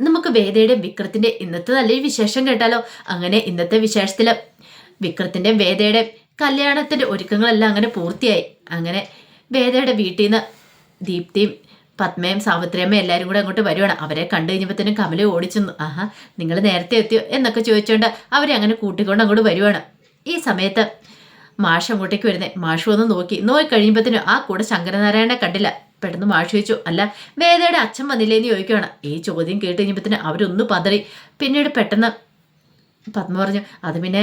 നമുക്ക് വേദയുടെ വിക്രത്തിന്റെ ഇന്നത്തെ നല്ലൊരു വിശേഷം കേട്ടാലോ? അങ്ങനെ ഇന്നത്തെ വിശേഷത്തിൽ വിക്രത്തിന്റെ വേദയുടെ കല്യാണത്തിന്റെ ഒരുക്കങ്ങളെല്ലാം അങ്ങനെ പൂർത്തിയായി. അങ്ങനെ വേദയുടെ വീട്ടിൽ നിന്ന് ദീപ്തിയും പത്മയും സാവിത്രിയമ്മയും എല്ലാവരും കൂടെ അങ്ങോട്ട് വരുവാണ്. അവരെ കണ്ടു കഴിഞ്ഞപ്പോഴത്തേനും കമല ഓടിച്ചെന്നു. ആഹാ നിങ്ങൾ നേരത്തെ എത്തിയോ? എന്നൊക്കെ ചോദിച്ചുകൊണ്ട് അവരെ അങ്ങനെ കൂട്ടിക്കൊണ്ട് അങ്ങോട്ട് വരുവാണ്. ഈ സമയത്ത് മാഷ് അങ്ങോട്ടേക്ക് വരുന്നേ. മാഷ് ഒന്ന് നോക്കി. നോക്കി കഴിയുമ്പോഴത്തേനും ആ കൂടെ ശങ്കരനാരായണനെ കണ്ടില്ല. പെട്ടെന്ന് മാഷി ചോദിച്ചു അല്ല വേദയുടെ അച്ഛൻ വന്നില്ലേന്ന് ചോദിക്കുകയാണ് ഈ ചോദ്യം കേട്ട് കഴിഞ്ഞപ്പോഴത്തേനും അവരൊന്ന് പതറി. പിന്നീട് പെട്ടെന്ന് പത്മ പറഞ്ഞു അത് പിന്നെ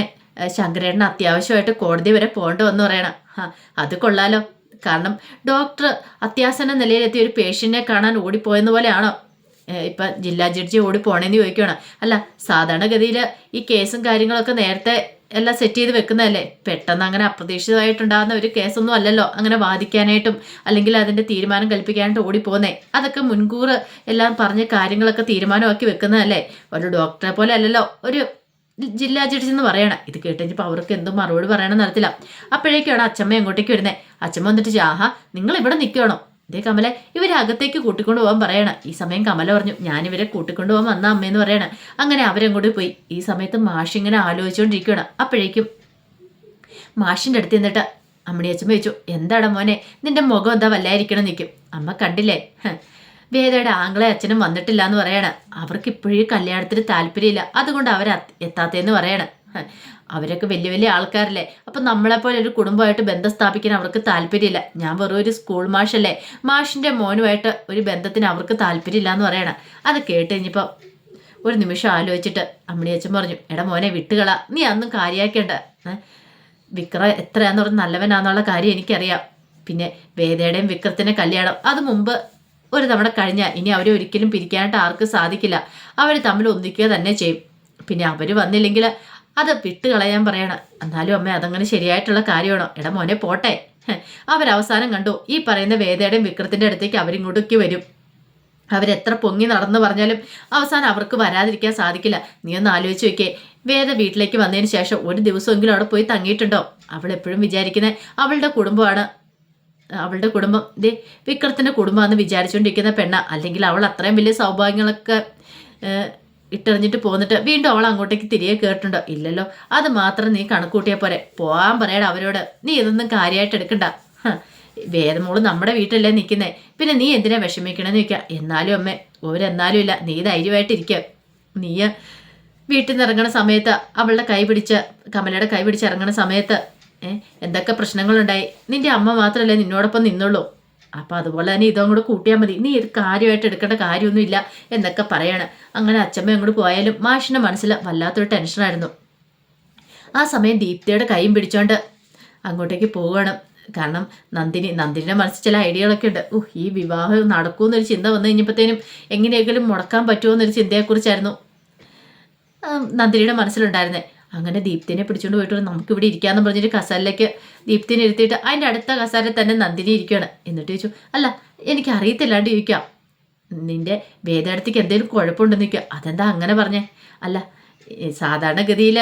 ശങ്കരേട്ടൻ അത്യാവശ്യമായിട്ട് കോടതി വരെ പോകേണ്ടി വന്നു പറയണം. ആ അത് കൊള്ളാലോ. കാരണം ഡോക്ടർ അത്യാസന്ന നിലയിലെത്തിയ ഒരു പേഷ്യന്റിനെ കാണാൻ ഓടിപ്പോയെന്ന പോലെയാണോ? ഇപ്പം ജില്ലാ ജഡ്ജി ഓടിപ്പോണേന്ന് ചോദിക്കുകയാണ് അല്ല സാധാരണഗതിയിൽ ഈ കേസും കാര്യങ്ങളൊക്കെ നേരത്തെ എല്ലാം സെറ്റ് ചെയ്ത് വെക്കുന്നതല്ലേ? പെട്ടെന്ന് അങ്ങനെ അപ്രതീക്ഷിതമായിട്ടുണ്ടാകുന്ന ഒരു കേസൊന്നും അല്ലല്ലോ. അങ്ങനെ വാദിക്കാനായിട്ടും അല്ലെങ്കിൽ അതിന്റെ തീരുമാനം കൽപ്പിക്കാനായിട്ട് ഓടിപ്പോന്നേ അതൊക്കെ മുൻകൂർ എല്ലാം പറഞ്ഞ കാര്യങ്ങളൊക്കെ തീരുമാനമാക്കി വെക്കുന്നതല്ലേ? ഒരു ഡോക്ടറെ പോലെ അല്ലല്ലോ. ഒരു ജില്ലാ ജഡ്ജി എന്ന് പറയണം. ഇത് കേട്ടുകഴിഞ്ഞപ്പോൾ അവർക്ക് എന്തും മറുപടി പറയണം നടത്തില്ല അപ്പോഴേക്കാണ് അച്ഛമ്മ അങ്ങോട്ടേക്ക് വരുന്നത് അച്ഛമ്മ വന്നിട്ട് ആഹാ നിങ്ങൾ ഇവിടെ നിൽക്കണോ? ഇതേ കമല ഇവരെ അകത്തേക്ക് കൂട്ടിക്കൊണ്ടു പോകാൻ പറയണം. ഈ സമയം കമല പറഞ്ഞു ഞാനിവരെ കൂട്ടിക്കൊണ്ടു പോകാൻ വന്ന അമ്മയെന്ന് പറയണം. അങ്ങനെ അവരങ്ങോട്ട് പോയി. ഈ സമയത്ത് മാഷി ഇങ്ങനെ ആലോചിച്ചുകൊണ്ടിരിക്കുകയാണ് അപ്പോഴേക്കും മാഷിന്റെ അടുത്ത് നിന്നിട്ട് അമ്മണിയച്ഛൻ ചോദിച്ചു എന്താടാ മോനെ നിന്റെ മുഖം എന്താ വല്ലായിരിക്കണം? നിൽക്കും അമ്മ കണ്ടില്ലേ. വേദയുടെ ആംഗ്ലെ അച്ഛനും വന്നിട്ടില്ല എന്ന് പറയണ. അവർക്ക് ഇപ്പോഴും കല്യാണത്തിന് താല്പര്യമില്ല. അതുകൊണ്ട് അവർ എത്താത്തേന്ന് പറയണം. അവരൊക്കെ വലിയ വലിയ ആൾക്കാരല്ലേ? അപ്പൊ നമ്മളെപ്പോലെ ഒരു കുടുംബമായിട്ട് ബന്ധം സ്ഥാപിക്കാൻ അവർക്ക് താല്പര്യമില്ല. ഞാൻ വെറും ഒരു സ്കൂൾ മാഷല്ലേ മാഷിന്റെ മോനുമായിട്ട് ഒരു ബന്ധത്തിന് അവർക്ക് താല്പര്യമില്ല എന്ന് പറയണം. അത് കേട്ട് കഴിഞ്ഞപ്പോൾ ഒരു നിമിഷം ആലോചിച്ചിട്ട് അമ്മണിയച്ഛൻ പറഞ്ഞു എടാ മോനെ വിട്ടുകള. നീ അന്നും കാര്യാക്കേണ്ട. വിക്ര എത്രയാന്ന് പറഞ്ഞ് നല്ലവനാന്നുള്ള കാര്യം എനിക്കറിയാം. പിന്നെ വേദയുടെയും വിക്രത്തിന്റെ കല്യാണം. അത് മുമ്പ് ഒരു തവണ കഴിഞ്ഞാൽ ഇനി അവരെ ഒരിക്കലും പിരിക്കാനായിട്ട് ആർക്കും സാധിക്കില്ല. അവർ തമ്മിൽ ഒന്നിക്കുക തന്നെ ചെയ്യും. പിന്നെ അവർ വന്നില്ലെങ്കിൽ അത് വിട്ടുകളയാൻ പറയണം. എന്നാലും അമ്മ അതങ്ങനെ ശരിയായിട്ടുള്ള കാര്യമാണോ? എടാ മോനെ പോട്ടെ. അവരവസാനം കണ്ടു. ഈ പറയുന്ന വേദയുടെയും വിക്രത്തിന്റെ അടുത്തേക്ക് അവരിങ്ങോട്ടേക്ക് വരും. അവരെത്ര പൊങ്ങി നടന്നു പറഞ്ഞാലും അവസാനം അവർക്ക് വരാതിരിക്കാൻ സാധിക്കില്ല. നീ ഒന്ന് ആലോചിച്ച് വെക്കേ വേദ വീട്ടിലേക്ക് വന്നതിന് ശേഷം ഒരു ദിവസമെങ്കിലും അവിടെ പോയി തങ്ങിയിട്ടുണ്ടോ? അവൾ എപ്പോഴും വിചാരിക്കുന്നത് അവളുടെ കുടുംബമാണ്. അവളുടെ കുടുംബം. ദേ വിക്രത്തിന്റെ കുടുംബമാണെന്ന് വിചാരിച്ചുകൊണ്ടിരിക്കുന്ന പെണ്ണ. അല്ലെങ്കിൽ അവൾ അത്രയും വലിയ സൗഭാഗ്യങ്ങളൊക്കെ ഇട്ടെറിഞ്ഞിട്ട് പോന്നിട്ട് വീണ്ടും അവൾ അങ്ങോട്ടേക്ക് തിരികെ കേട്ടുണ്ടോ ഇല്ലല്ലോ. അത് മാത്രം നീ കണക്കൂട്ടിയാൽ പോരെ. പോകാൻ പറയട അവരോട്. നീ ഇതൊന്നും കാര്യമായിട്ട് എടുക്കണ്ട. വേദമോൾ നമ്മുടെ വീട്ടിലല്ലേ നിൽക്കുന്നേ പിന്നെ നീ എന്തിനാ വിഷമിക്കണമെന്ന് ചോദിക്കുക എന്നാലും അമ്മേ ഓരെന്നാലും ഇല്ല. നീ ധൈര്യമായിട്ട് ഇരിക്കുക നീ വീട്ടിൽ നിന്ന് ഇറങ്ങണ സമയത്ത് അവളുടെ കൈ പിടിച്ച് കമലയുടെ കൈ പിടിച്ച് ഇറങ്ങണ സമയത്ത് എന്തൊക്കെ പ്രശ്നങ്ങളുണ്ടായി? നിന്റെ അമ്മ മാത്രമല്ലേ നിന്നോടൊപ്പം നിന്നുള്ളൂ. അപ്പം അതുപോലെ തന്നെ ഇതും കൂടെ കൂട്ടിയാൽ മതി. നീ ഇത് കാര്യമായിട്ട് എടുക്കേണ്ട കാര്യമൊന്നുമില്ല എന്നൊക്കെ പറയാണ്. അങ്ങനെ അച്ഛമ്മ അങ്ങോട്ട് പോയാലും മാഷിന്റെ മനസ്സിൽ വല്ലാത്തൊരു ടെൻഷനായിരുന്നു ആ സമയം ദീപ്തിയുടെ കൈയും പിടിച്ചോണ്ട് അങ്ങോട്ടേക്ക് പോവുകയാണ്. കാരണം നന്ദിനി നന്ദിനിയുടെ മനസ്സിൽ ചില ഐഡിയകളൊക്കെ ഉണ്ട്. ഓ ഈ വിവാഹം നടക്കുമെന്നൊരു ചിന്ത വന്നു കഴിഞ്ഞപ്പോഴത്തേനും എങ്ങനെയെങ്കിലും മുടക്കാൻ പറ്റുമോ എന്നൊരു ചിന്തയെക്കുറിച്ചായിരുന്നു നന്ദിനിയുടെ മനസ്സിലുണ്ടായിരുന്നേ. അങ്ങനെ ദീപ്തിനെ പിടിച്ചുകൊണ്ട് പോയിട്ട് നമുക്ക് ഇവിടെ ഇരിക്കാന്ന് പറഞ്ഞിട്ട് കസാലിലേക്ക് ദീപ്തിനെ ഇരുത്തിയിട്ട് അതിന്റെ അടുത്ത കസാലിൽ തന്നെ നന്ദിനി ഇരിക്കുകയാണ് എന്നിട്ട് ചോദിച്ചു അല്ല എനിക്ക് അറിയത്തില്ലാണ്ട് ചോദിക്കാം നിന്റെ വേദനടത്തേക്ക് എന്തെങ്കിലും കുഴപ്പമുണ്ടെന്ന് ചോദിക്കുക. അതെന്താ അങ്ങനെ പറഞ്ഞേ? അല്ല സാധാരണഗതിയിൽ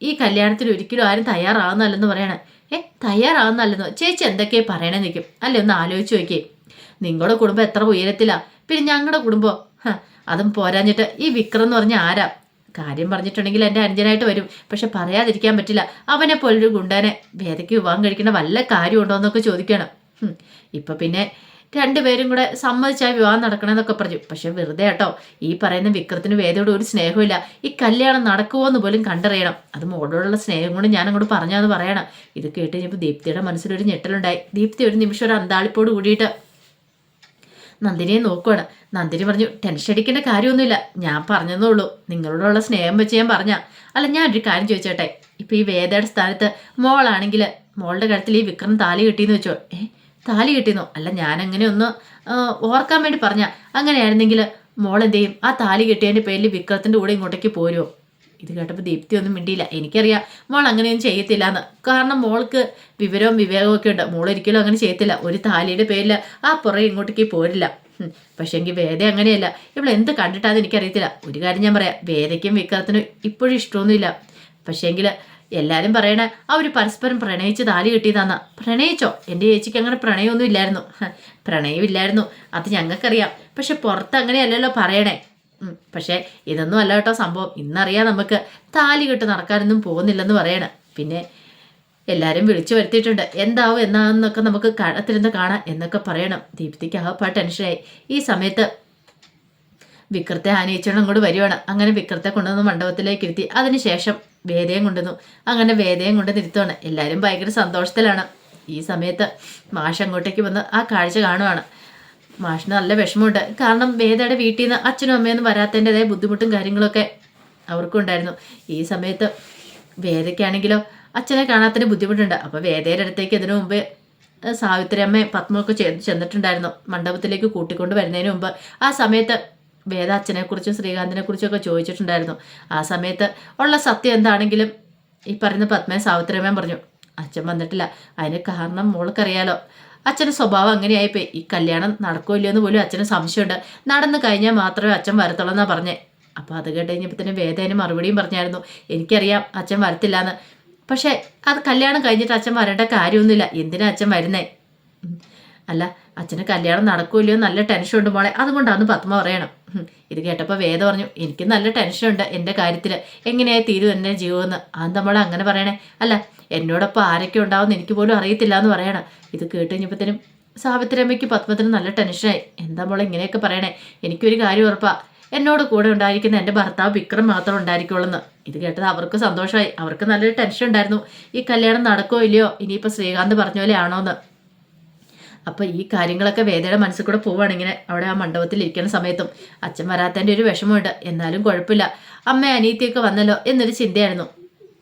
ഈ കല്യാണത്തിന് ഒരിക്കലും ആരും തയ്യാറാവുന്നല്ലെന്ന് പറയണേ. ഏ തയ്യാറാവുന്നല്ലെന്നോ ചേച്ചി എന്തൊക്കെയാ പറയണേന്ന് നിൽക്കും അല്ലേ ഒന്ന് ആലോചിച്ച് നോക്കിയേ. നിങ്ങളുടെ കുടുംബം എത്ര ഉയരത്തിലാ? പിന്നെ ഞങ്ങളുടെ കുടുംബം അതും പോരാഞ്ഞിട്ട് ഈ വിക്രം എന്ന് പറഞ്ഞ ആരാ? കാര്യം പറഞ്ഞിട്ടുണ്ടെങ്കിൽ എന്റെ അനുജനായിട്ട് വരും. പക്ഷെ പറയാതിരിക്കാൻ പറ്റില്ല. അവനെ പോലൊരു ഗുണ്ടനെ വേദയ്ക്ക് വിവാഹം കഴിക്കുന്ന വല്ല കാര്യമുണ്ടോ എന്നൊക്കെ ചോദിക്കണം. ഇപ്പം പിന്നെ രണ്ടുപേരും കൂടെ സമ്മതിച്ചാൽ വിവാഹം നടക്കണമെന്നൊക്കെ പറഞ്ഞു. പക്ഷെ വെറുതെ കേട്ടോ. ഈ പറയുന്ന വിക്രത്തിന് വേദയോട് ഒരു സ്നേഹമില്ല ഈ കല്യാണം നടക്കുമോ എന്ന് പോലും കണ്ടറിയണം. അത് മോളോടുള്ള സ്നേഹം കൊണ്ട് ഞാൻ അങ്ങോട്ട് പറഞ്ഞാന്ന് പറയണം. ഇത് കേട്ട് കഴിഞ്ഞപ്പോൾ ദീപ്തിയുടെ മനസ്സിലൊരു ഞെട്ടലുണ്ടായി. ദീപ്തി ഒരു നിമിഷം ഒരു അന്താളിപ്പോട് കൂടിയിട്ട് നന്ദിനിയെ നോക്കുവാണ്. നന്ദിനി പറഞ്ഞു ടെൻഷൻ അടിക്കേണ്ട കാര്യമൊന്നുമില്ല. ഞാൻ പറഞ്ഞതേ നിങ്ങളോടുള്ള സ്നേഹം വെച്ച് ഞാൻ പറഞ്ഞ. അല്ല ഞാൻ ഒരു കാര്യം ചോദിച്ചോട്ടെ? ഇപ്പൊ ഈ വേദയുടെ സ്ഥാനത്ത് മോളാണെങ്കിൽ മോളുടെ കഴുത്തിൽ ഈ വിക്രം താലി കിട്ടിയെന്ന് വെച്ചോ? ഏ താലി കിട്ടിയെന്നോ? അല്ല ഞാൻ അങ്ങനെ ഒന്ന് ഓർക്കാൻ വേണ്ടി പറഞ്ഞ. അങ്ങനെയായിരുന്നെങ്കിൽ മോൾ എന്ത് ചെയ്യും? ആ താലി കിട്ടിയതിന്റെ പേരിൽ വിക്രത്തിന്റെ കൂടെ ഇങ്ങോട്ടേക്ക് പോരുമോ ഇത് കേട്ടപ്പോൾ ദീപ്തി ഒന്നും മിണ്ടിയില്ല. എനിക്കറിയാം മോൾ അങ്ങനെയൊന്നും ചെയ്യത്തില്ല എന്ന് കാരണം മോൾക്ക് വിവരവും വിവേകവും ഒക്കെ ഉണ്ട്. മോൾ ഒരിക്കലും അങ്ങനെ ചെയ്യത്തില്ല. ഒരു താലിയുടെ പേരിൽ ആ പുറകെ ഇങ്ങോട്ടേക്ക് പോരില്ല. പക്ഷേ എങ്കിൽ വേദ അങ്ങനെയല്ല. ഇവൾ എന്ത് കണ്ടിട്ടാന്ന് എനിക്കറിയത്തില്ല. ഒരു കാര്യം ഞാൻ പറയാം. വേദയ്ക്കും വിക്രത്തിനും ഇപ്പോഴും ഇഷ്ടമൊന്നുമില്ല. പക്ഷേ എങ്കിൽ എല്ലാവരും പറയണേ അവർ പരസ്പരം പ്രണയിച്ച് താലി കിട്ടിയതാന്നാ. പ്രണയിച്ചോ? എന്റെ ചേച്ചിക്ക് അങ്ങനെ പ്രണയമൊന്നും ഇല്ലായിരുന്നു. പ്രണയമില്ലായിരുന്നു. അത് ഞങ്ങൾക്കറിയാം. പക്ഷെ പുറത്ത് അങ്ങനെയല്ലല്ലോ പറയണേ. പക്ഷേ ഇതൊന്നും അല്ല കേട്ടോ സംഭവം. ഇന്നറിയാം നമുക്ക് താലി കെട്ട് നടക്കാനൊന്നും പോകുന്നില്ലെന്ന് പറയണേ. പിന്നെ എല്ലാവരും വിളിച്ചു വരുത്തിയിട്ടുണ്ട്. എന്താവും എന്നാന്നൊക്കെ നമുക്ക് കടത്തിരുന്ന് കാണാം എന്നൊക്കെ പറയണം. ദീപ്തിക്ക് ആകപ്പാ ടെൻഷനായി. ഈ സമയത്ത് വിക്രത്തെ ആനയിച്ചോണ്ട് അങ്ങോട്ട് വരുവാണ്. അങ്ങനെ വിക്രത്തെ കൊണ്ടുവന്ന് മണ്ഡപത്തിലേക്ക് ഇരുത്തി. അതിനുശേഷം വേദയും കൊണ്ടുവന്നു. അങ്ങനെ വേദയും കൊണ്ട് നിർത്തുവാണ് എല്ലാവരും ഭയങ്കര സന്തോഷത്തിലാണ്. ഈ സമയത്ത് മാഷ് അങ്ങോട്ടേക്ക് വന്ന് ആ കാഴ്ച കാണുവാണ്. മാഷിന് നല്ല വിഷമമുണ്ട്. കാരണം വേദയുടെ വീട്ടിൽ നിന്ന് അച്ഛനും അമ്മയൊന്നും വരാത്തതിന്റെതായ ബുദ്ധിമുട്ടും കാര്യങ്ങളൊക്കെ അവർക്കും ഉണ്ടായിരുന്നു ഈ സമയത്ത് വേദയ്ക്കാണെങ്കിലോ അച്ഛനെ കാണാത്തതിന് ബുദ്ധിമുട്ടുണ്ട്. അപ്പോൾ വേദയുടെ അടുത്തേക്ക് ഇതിനു മുമ്പ് സാവിത്രിയമ്മയും സാവിത്രി പത്മൊക്കെ ചെന്നിട്ടുണ്ടായിരുന്നു. മണ്ഡപത്തിലേക്ക് കൂട്ടിക്കൊണ്ട് വരുന്നതിന് മുമ്പ്. ആ സമയത്ത് വേദ അച്ഛനെക്കുറിച്ചും ശ്രീകാന്തിനെക്കുറിച്ചും ഒക്കെ ചോദിച്ചിട്ടുണ്ടായിരുന്നു. ആ സമയത്ത് ഉള്ള സത്യം എന്താണെങ്കിലും ഈ പറയുന്ന പത്മയും സാവിത്രിയമ്മയും പറഞ്ഞു അച്ഛൻ വന്നിട്ടില്ല. അതിന് കാരണം മോൾക്കറിയാലോ. അച്ഛന്റെ സ്വഭാവം അങ്ങനെയായിപ്പോയി. ഈ കല്യാണം നടക്കുമോ എന്ന് പോലും അച്ഛന് സംശയമുണ്ട്. നടന്നു കഴിഞ്ഞാൽ മാത്രമേ അച്ഛൻ വരത്തുള്ളൂ എന്നാ പറഞ്ഞേ. അപ്പോൾ അത് കേട്ട് കഴിഞ്ഞപ്പോൾ തന്നെ വേദേന് മറുപടിയും പറഞ്ഞായിരുന്നു എനിക്കറിയാം അച്ഛൻ വരത്തില്ലാന്ന്. പക്ഷേ അത് കല്യാണം കഴിഞ്ഞിട്ട് അച്ഛൻ വരേണ്ട കാര്യമൊന്നുമില്ല. എന്തിനാ അച്ഛൻ വരുന്നേ? അല്ല അച്ഛന് കല്യാണം നടക്കൂലയോ നല്ല ടെൻഷൻ ഉണ്ട് മോളെ. അതുകൊണ്ടാണ് പത്മ പറയണം. ഇത് കേട്ടപ്പോൾ വേദ പറഞ്ഞു എനിക്ക് നല്ല ടെൻഷനുണ്ട് എന്റെ കാര്യത്തിൽ എങ്ങനെയായി തീരും എന്റെ ജീവിതമെന്ന്? അത് നമ്മൾ അങ്ങനെ പറയണേ? അല്ല എന്നോടൊപ്പം ആരൊക്കെ ഉണ്ടാവുമെന്ന് എനിക്ക് പോലും അറിയത്തില്ല എന്ന് പറയണം. ഇത് കേട്ട് കഴിഞ്ഞപ്പോഴത്തേനും സാവിത്രിയമ്മയ്ക്ക് പത്മത്തിന് നല്ല ടെൻഷനായി എന്താ മോളെ ഇങ്ങനെയൊക്കെ പറയണേ? എനിക്കൊരു കാര്യം ഉറപ്പാ. എന്നോട് കൂടെ ഉണ്ടായിരിക്കുന്ന എന്റെ ഭർത്താവ് വിക്രം മാത്രം ഉണ്ടായിരിക്കുള്ളൂ ഇത് കേട്ടത് അവർക്ക് സന്തോഷമായി. അവർക്ക് നല്ലൊരു ടെൻഷൻ ഉണ്ടായിരുന്നു. ഈ കല്യാണം നടക്കോ ഇല്ലയോ? ഇനിയിപ്പോൾ ശ്രീകാന്ത് പറഞ്ഞ പോലെ ആണോ എന്ന് അപ്പോൾ ഈ കാര്യങ്ങളൊക്കെ വേദയുടെ മനസ്സിൽ കൂടെ പോവുകയാണ് ഇങ്ങനെ അവിടെ ആ മണ്ഡപത്തിൽ ഇരിക്കുന്ന സമയത്തും. അച്ഛൻ വരാത്തതിന്റെ ഒരു വിഷമമുണ്ട്. എന്നാലും കുഴപ്പമില്ല. അമ്മ അനീത്തിയൊക്കെ വന്നല്ലോ എന്നൊരു ചിന്തയായിരുന്നു.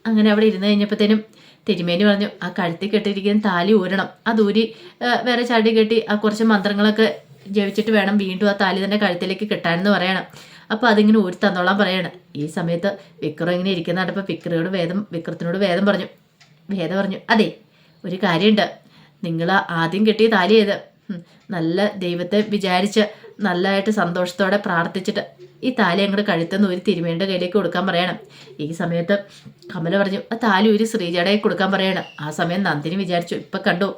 അങ്ങനെ അവിടെ ഇരുന്ന് കഴിഞ്ഞപ്പോഴത്തേനും തിരുമേനി പറഞ്ഞു ആ കഴുത്തിൽ കെട്ടിയിരിക്കുന്ന താലി ഊരണം. അത് ഊരി വേറെ ചാടി കെട്ടി ആ കുറച്ച് മന്ത്രങ്ങളൊക്കെ ജപിച്ചിട്ട് വേണം വീണ്ടും ആ താലി തന്നെ കഴുത്തിലേക്ക് കിട്ടാനെന്ന് പറയണം. അപ്പോൾ അതിങ്ങനെ ഊരി തന്നോളാൻ പറയണം. ഈ സമയത്ത് വിക്രം ഇങ്ങനെ ഇരിക്കുന്ന കണ്ടപ്പോൾ വിക്രയോട് വേദം വിക്രത്തിനോട് വേദം പറഞ്ഞു. വേദം പറഞ്ഞു അതെ ഒരു കാര്യമുണ്ട്. നിങ്ങൾ ആദ്യം കിട്ടിയ താലി ചെയ്ത് നല്ല ദൈവത്തെ വിചാരിച്ച് നല്ലതായിട്ട് സന്തോഷത്തോടെ പ്രാർത്ഥിച്ചിട്ട് ഈ താലി അങ്ങോട്ട് കഴുത്തുനിന്ന് ഒരു തിരുമേന്റെ കയ്യിലേക്ക് കൊടുക്കാൻ പറയണം. ഈ സമയത്ത് കമല പറഞ്ഞു ആ താലി ഒരു ശ്രീജയുടെ കൊടുക്കാൻ പറയണം. ആ സമയം നന്ദിനി വിചാരിച്ചു ഇപ്പം കണ്ടു.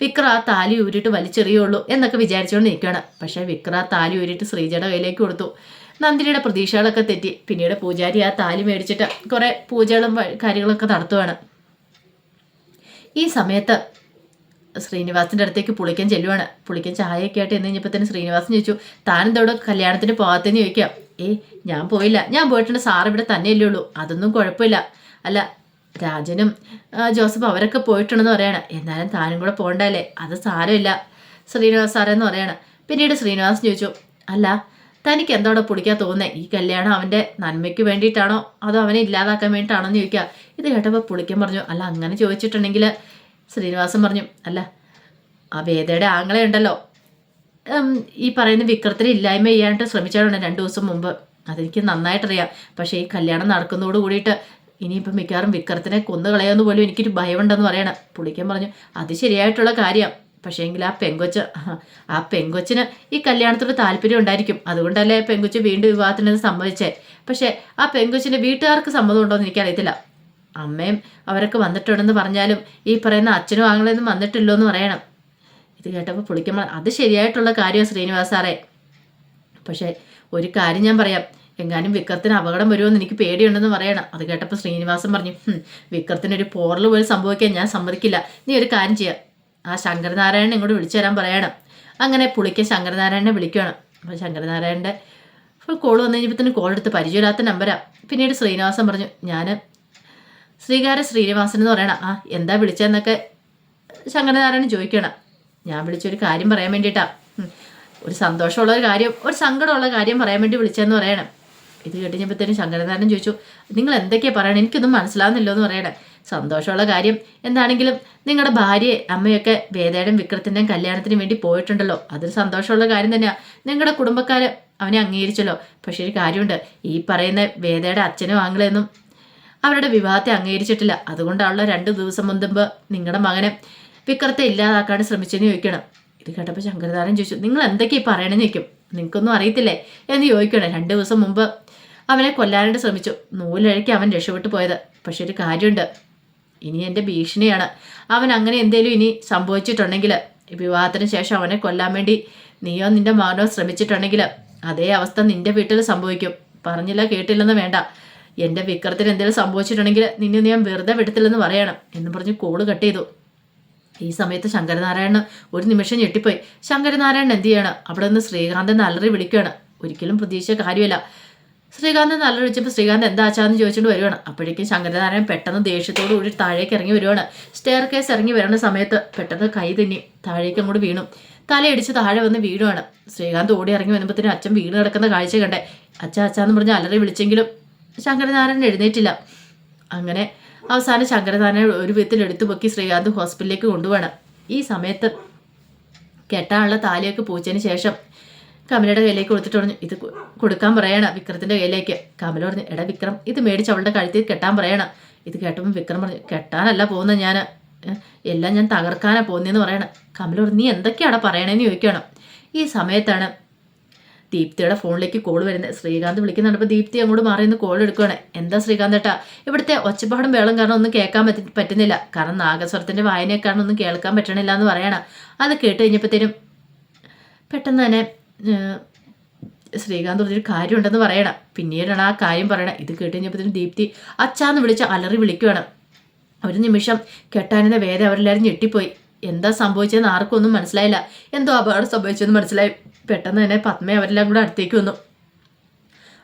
വിക്ര ആ താലി ഊരിട്ട് വലിച്ചെറിയുള്ളൂ എന്നൊക്കെ വിചാരിച്ചുകൊണ്ട് നിൽക്കുകയാണ് പക്ഷേ വിക്ര താലി ഊരിട്ട് ശ്രീജയുടെ കയ്യിലേക്ക് കൊടുത്തു. നന്ദിനിയുടെ പ്രതീക്ഷകളൊക്കെ തെറ്റി. പിന്നീട് പൂജാരി ആ താലി മേടിച്ചിട്ട് കുറേ പൂജകളും കാര്യങ്ങളൊക്കെ നടത്തുവാണ്. ഈ സമയത്ത് ശ്രീനിവാസിന്റെ അടുത്തേക്ക് പുളിക്കൻ ചെല്ലുവാണ്. പുളിക്കൻ ചായയൊക്കെ ആയിട്ട് എന്ന് കഴിഞ്ഞപ്പോൾ തന്നെ ശ്രീനിവാസൻ ചോദിച്ചു താൻ എന്തോടെ കല്യാണത്തിന് പോകാത്തെന്ന് ചോദിക്കാം? ഏ ഞാൻ പോയില്ല. ഞാൻ പോയിട്ടുണ്ട്. സാർ ഇവിടെ തന്നെയല്ലേ ഉള്ളൂ. അതൊന്നും കുഴപ്പമില്ല. അല്ല രാജനും ജോസഫ് അവരൊക്കെ പോയിട്ടുണ്ടെന്ന് പറയണം. എന്നാലും താനും കൂടെ പോകണ്ടല്ലേ? അത് സാരമില്ല. ശ്രീനിവാസ് സാറെന്ന് പറയണം. പിന്നീട് ശ്രീനിവാസ് ചോദിച്ചു അല്ല തനിക്ക് എന്തോടെ പിടിക്കാൻ തോന്നുന്നത് ഈ കല്യാണം അവന്റെ നന്മയ്ക്ക് വേണ്ടിയിട്ടാണോ? അതോ അവനെ ഇല്ലാതാക്കാൻ വേണ്ടിയിട്ടാണോ എന്ന് ചോദിക്കുക ഇത് കേട്ടപ്പോൾ പുളിക്കൻ പറഞ്ഞു അല്ല അങ്ങനെ ചോദിച്ചിട്ടുണ്ടെങ്കിൽ ശ്രീനിവാസൻ പറഞ്ഞു അല്ല ആ വേദയുടെ ആങ്ങളെ ഉണ്ടല്ലോ. ഈ പറയുന്ന വിക്രത്തിന് ഇല്ലായ്മ ചെയ്യാനായിട്ട് ശ്രമിച്ചാലുണ്ട് രണ്ട് ദിവസം മുമ്പ്. അതെനിക്ക് നന്നായിട്ടറിയാം. പക്ഷേ ഈ കല്യാണം നടക്കുന്നതോട് കൂടിയിട്ട് ഇനിയിപ്പം മിക്കവാറും വിക്രത്തിനെ കൊന്നു കളയാന്ന് പോലും എനിക്കൊരു ഭയമുണ്ടെന്ന് പറയണം. പുളിക്കൻ പറഞ്ഞു അത് ശരിയായിട്ടുള്ള കാര്യം. പക്ഷേ എങ്കിൽ ആ പെങ്കൊച്ച് ആ പെങ്കൊച്ചിന് ഈ കല്യാണത്തോട് താല്പര്യം ഉണ്ടായിരിക്കും. അതുകൊണ്ടല്ലേ പെങ്കൊച്ച് വീണ്ടും വിവാഹത്തിന് സമ്മതിച്ചേ. പക്ഷേ ആ പെങ്കൊച്ചിന്റെ വീട്ടുകാർക്ക് സമ്മതം ഉണ്ടോ എന്ന് എനിക്കറിയത്തില്ല. അമ്മയും അവരൊക്കെ വന്നിട്ടുണ്ടെന്ന് പറഞ്ഞാലും ഈ പറയുന്ന അച്ഛനും ആങ്ങളൊന്നും വന്നിട്ടില്ലോ എന്ന് പറയണം. ഇത് കേട്ടപ്പോൾ പുളിക്കുമ്പോൾ അത് ശരിയായിട്ടുള്ള കാര്യം ശ്രീനിവാസാറേ പക്ഷേ ഒരു കാര്യം ഞാൻ പറയാം. എങ്ങാനും വിക്രത്തിന് അപകടം വരുമെന്ന് എനിക്ക് പേടിയുണ്ടെന്ന് പറയണം. അത് കേട്ടപ്പോൾ ശ്രീനിവാസൻ പറഞ്ഞു "ഹും, വിക്രത്തിനൊരു പോറൽ പോലും സംഭവിക്കാൻ ഞാൻ സമ്മതിക്കില്ല. നീ ഒരു കാര്യം ചെയ്യാം. ആ ശങ്കരനാരായണൻ ഇങ്ങോട്ട് വിളിച്ചു തരാൻ പറയണം. അങ്ങനെ പുളിക്ക് ശങ്കരനാരായണനെ വിളിക്കുകയാണ് അപ്പോൾ ശങ്കരനാരായണന്റെ കോൾ വന്നു കഴിഞ്ഞപ്പോൾ തന്നെ കോൾ എടുത്ത് പരിചയമില്ലാത്ത നമ്പരാ പിന്നീട് ശ്രീനിവാസൻ പറഞ്ഞു ഞാൻ ശ്രീകാര ശ്രീനിവാസൻ എന്ന് പറയണം. ആ എന്താ വിളിച്ചതെന്നൊക്കെ ശങ്കരനാരായണൻ ചോദിക്കണം. ഞാൻ വിളിച്ചൊരു കാര്യം പറയാൻ വേണ്ടിയിട്ടാണ് ഒരു സന്തോഷമുള്ള ഒരു കാര്യം ഒരു സങ്കടമുള്ള കാര്യം പറയാൻ വേണ്ടി വിളിച്ചതെന്ന് പറയണം. ഇത് കേട്ടുകഴിഞ്ഞപ്പോഴത്തേനും ശങ്കരനാരായണൻ ചോദിച്ചു നിങ്ങൾ എന്തൊക്കെയാണ് പറയണേ? എനിക്കൊന്നും മനസ്സിലാവുന്നില്ലോ എന്ന് പറയണേ. സന്തോഷമുള്ള കാര്യം എന്താണെങ്കിലും നിങ്ങളുടെ ഭാര്യയെ അമ്മയൊക്കെ വേദയുടെയും വിക്രത്തിന്റെയും കല്യാണത്തിന് വേണ്ടി പോയിട്ടുണ്ടല്ലോ. അതൊരു സന്തോഷമുള്ള കാര്യം തന്നെയാണ് നിങ്ങളുടെ കുടുംബക്കാർ അവനെ അംഗീകരിച്ചല്ലോ. പക്ഷേ ഒരു കാര്യമുണ്ട്. ഈ പറയുന്ന വേദയുടെ അച്ഛനും ആങ്ങളെയൊന്നും അവരുടെ വിവാഹത്തെ അംഗീകരിച്ചിട്ടില്ല. അതുകൊണ്ടാണല്ലോ രണ്ട് ദിവസം മുൻപ് നിങ്ങളുടെ മകനെ വിക്രത്തെ ഇല്ലാതാക്കാൻ ശ്രമിച്ചെന്ന് ചോദിക്കണം. ഇത് കേട്ടപ്പോൾ ശങ്കരദാരൻ ചോദിച്ചു നിങ്ങൾ എന്തൊക്കെയാണ് പറയണമെന്ന് ചോദിക്കും. നിങ്ങൾക്കൊന്നും അറിയത്തില്ലേ? എന്ന് ചോദിക്കണം. രണ്ട് ദിവസം മുമ്പ് അവനെ കൊല്ലാനായിട്ട് ശ്രമിച്ചു. നൂലഴയ്ക്ക് അവൻ രക്ഷപ്പെട്ടു പോയത്. പക്ഷെ ഒരു കാര്യമുണ്ട്. ഇനി എന്റെ ഭീഷണിയാണ്. അവൻ അങ്ങനെ എന്തേലും ഇനി സംഭവിച്ചിട്ടുണ്ടെങ്കിൽ വിവാഹത്തിന് ശേഷം അവനെ കൊല്ലാൻ വേണ്ടി നീയോ നിന്റെ മകനോ ശ്രമിച്ചിട്ടുണ്ടെങ്കിൽ അതേ അവസ്ഥ നിന്റെ വീട്ടിൽ സംഭവിക്കും. പറഞ്ഞില്ല കേട്ടില്ലെന്ന് വേണ്ട. എന്റെ വിക്രത്തിന് എന്തെങ്കിലും സംഭവിച്ചിട്ടുണ്ടെങ്കിൽ നിന്നെ ഞാൻ വെറുതെ വിടത്തില്ലെന്ന് പറയണം എന്ന് പറഞ്ഞ് കോൾ കട്ട് ചെയ്തു. ഈ സമയത്ത് ശങ്കരനാരായണൻ ഒരു നിമിഷം ഞെട്ടിപ്പോയി. ശങ്കരനാരായണൻ എന്ത് ചെയ്യണം? അവിടെ നിന്ന് ശ്രീകാന്തൻ അലറി വിളിക്കുകയാണ്. ഒരിക്കലും പ്രതീക്ഷിച്ച കാര്യമല്ല. ശ്രീകാന്തൻ നല്ല വിളിച്ചപ്പോൾ ശ്രീകാന്ത് എന്താ ആച്ചാന്ന് ചോദിച്ചുകൊണ്ട് വരുവാണ്. അപ്പോഴേക്കും ശങ്കരനാരായണൻ പെട്ടെന്ന് ദേഷ്യത്തോടു കൂടി താഴേക്ക് ഇറങ്ങി വരുവാണ്. സ്റ്റെയർ കേസ് ഇറങ്ങി വരുന്ന സമയത്ത് പെട്ടെന്ന് കൈ തിന്നി താഴേക്ക് അങ്ങോട്ട് വീണു. തലയിടിച്ച് താഴെ വന്ന് വീഴുവാണ്. ശ്രീകാന്ത് ഓടി ഇറങ്ങി വരുമ്പോഴത്തേനും അച്ഛൻ വീണ് കിടക്കുന്ന കാഴ്ച കണ്ടേ. അച്ഛ അച്ഛാന്ന് പറഞ്ഞ് അലറി വിളിച്ചെങ്കിലും ശങ്കരനാരായണൻ എഴുന്നേറ്റില്ല. അങ്ങനെ അവസാനം ശങ്കരനാരായണൻ ഒരു വിധത്തിൽ എടുത്തു പൊക്കി ശ്രീകാന്ത് ഹോസ്പിറ്റലിലേക്ക് കൊണ്ടുപോകണം ഈ സമയത്ത് കെട്ടാനുള്ള താലിയൊക്കെ പൂച്ചതിന് ശേഷം കമലയുടെ കയ്യിലേക്ക് കൊടുത്തിട്ട് പറഞ്ഞു ഇത് കൊടുക്കാൻ പറയണം വിക്രത്തിന്റെ കയ്യിലേക്ക്. കമല പറഞ്ഞു എടാ വിക്രം ഇത് മേടിച്ച് അവളുടെ കഴുത്തിൽ കെട്ടാൻ പറയണം. ഇത് കേട്ടപ്പോൾ വിക്രം പറഞ്ഞു കെട്ടാനല്ല പോകുന്നത് ഞാൻ എല്ലാം ഞാൻ തകർക്കാനാണ് പോകുന്നതെന്ന് പറയണം. കമല പറഞ്ഞു നീ എന്തൊക്കെയാണ് പറയണേന്ന് ചോദിക്കണം. ഈ സമയത്താണ് ദീപ്തിയുടെ ഫോണിലേക്ക് കോൾ വരുന്നത്. ശ്രീകാന്ത് വിളിക്കുന്നുണ്ടപ്പോൾ ദീപ്തി അങ്ങോട്ട് മാറി നിന്ന് കോൾ എടുക്കുകയാണ് എന്താ ശ്രീകാന്ത് ഏട്ടാ ഇവിടുത്തെ ഒച്ചപ്പാടും വേളം കാരണം ഒന്നും കേൾക്കാൻ പറ്റി പറ്റുന്നില്ല. കാരണം നാഗസ്വരത്തിന്റെ വായനയെ കാരണം ഒന്നും കേൾക്കാൻ പറ്റണില്ല എന്ന് പറയണം. അത് കേട്ട് കഴിഞ്ഞപ്പോഴത്തേനും പെട്ടെന്ന് തന്നെ ശ്രീകാന്ത് പറഞ്ഞൊരു കാര്യമുണ്ടെന്ന് പറയണം. പിന്നീടാണ് ആ കാര്യം പറയണം ഇത് കേട്ട് കഴിഞ്ഞപ്പോഴത്തേനും ദീപ്തി അച്ഛാന്ന് വിളിച്ച് അലറി വിളിക്കുകയാണ് ഒരു നിമിഷം കെട്ടാനിന്റെ വേദ അവരെല്ലാവരും ഞെട്ടിപ്പോയി. എന്താ സംഭവിച്ചതെന്ന് ആർക്കും ഒന്നും മനസ്സിലായില്ല. എന്തോ അപകടം സംഭവിച്ചെന്ന് മനസ്സിലായി. പെട്ടെന്ന് തന്നെ പത്മ അവരെല്ലാം കൂടെ അടുത്തേക്ക് വന്നു.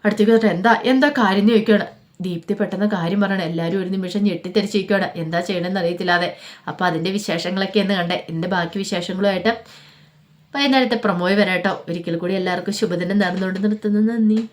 അടുത്തേക്ക് വന്നിട്ട് എന്താ? എന്താ കാര്യം ചോദിക്കുകയാണ് ദീപ്തി പെട്ടെന്ന് കാര്യം പറയണം എല്ലാവരും ഒരു നിമിഷം ഞെട്ടിത്തെരിച്ചിരിക്കുകയാണ് എന്താ ചെയ്യണമെന്ന് അറിയത്തില്ലാതെ. അപ്പോൾ അതിന്റെ വിശേഷങ്ങളൊക്കെ എന്ന് കണ്ടേ. എന്റെ ബാക്കി വിശേഷങ്ങളുമായിട്ട് വൈകുന്നേരത്തെ പ്രൊമോയ് വരാട്ടോ. ഒരിക്കൽ കൂടി എല്ലാവർക്കും ശുഭദിനം നേർന്നുകൊണ്ട് നിർത്തുന്നു. നന്ദി.